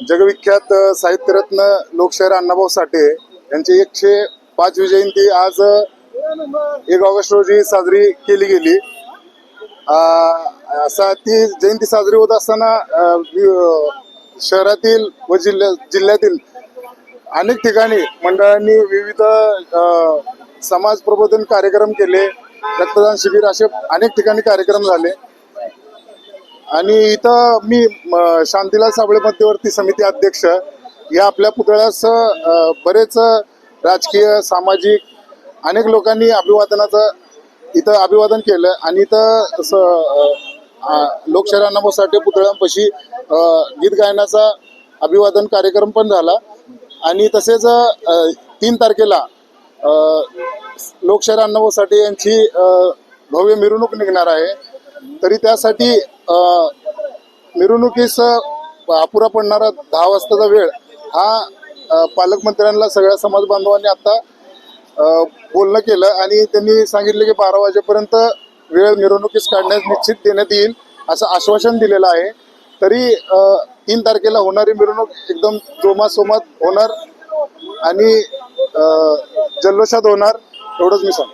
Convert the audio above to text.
जगविख्यात साहित्यरत्न लोकशाहीर अण्णाभाऊ साठे यांची एकशे पाचवी जयंती आज एक ऑगस्ट रोजी साजरी केली गेली. असा ती जयंती साजरी होत असताना शहरातील व जिल्ह्या जिल्ह्यातील अनेक ठिकाणी मंडळांनी विविध समाज प्रबोधन कार्यक्रम केले रक्तदान शिबिर असे अनेक ठिकाणी कार्यक्रम झाले. आणि इथं मी म, शांतीलाल साबळे मध्यवर्ती समिती अध्यक्ष या आपल्या पुतळ्यास बरेच राजकीय सामाजिक अनेक लोकांनी अभिवादनाचं इथं अभिवादन केलं. आणि इथं स- अ, साठे पुतळ्यांपाशी गीत गायनाचा अभिवादन कार्यक्रम पण झाला. आणि तसेच तीन तारखेला अ, लोकशाहीर अण्णाभाऊ साठे यांची भव्य मिरवणूक निघणार आहे. तरी त्यासाठी मिरवणुकीस अपुरा पडणारा दहा वाजताचा वेळ हा पालकमंत्र्यांना सगळ्या समाज बांधवांनी आता बोलणं केलं आणि त्यांनी सांगितलं की बारा वाजेपर्यंत वेळ मिरवणुकीस काढण्यास निश्चित देण्यात येईल असं आश्वासन दिलेलं आहे. तरी तीन तारखेला होणारी मिरवणूक एकदम जोमासोमात होणार आणि जल्लोषात होणार एवढंच मी सांग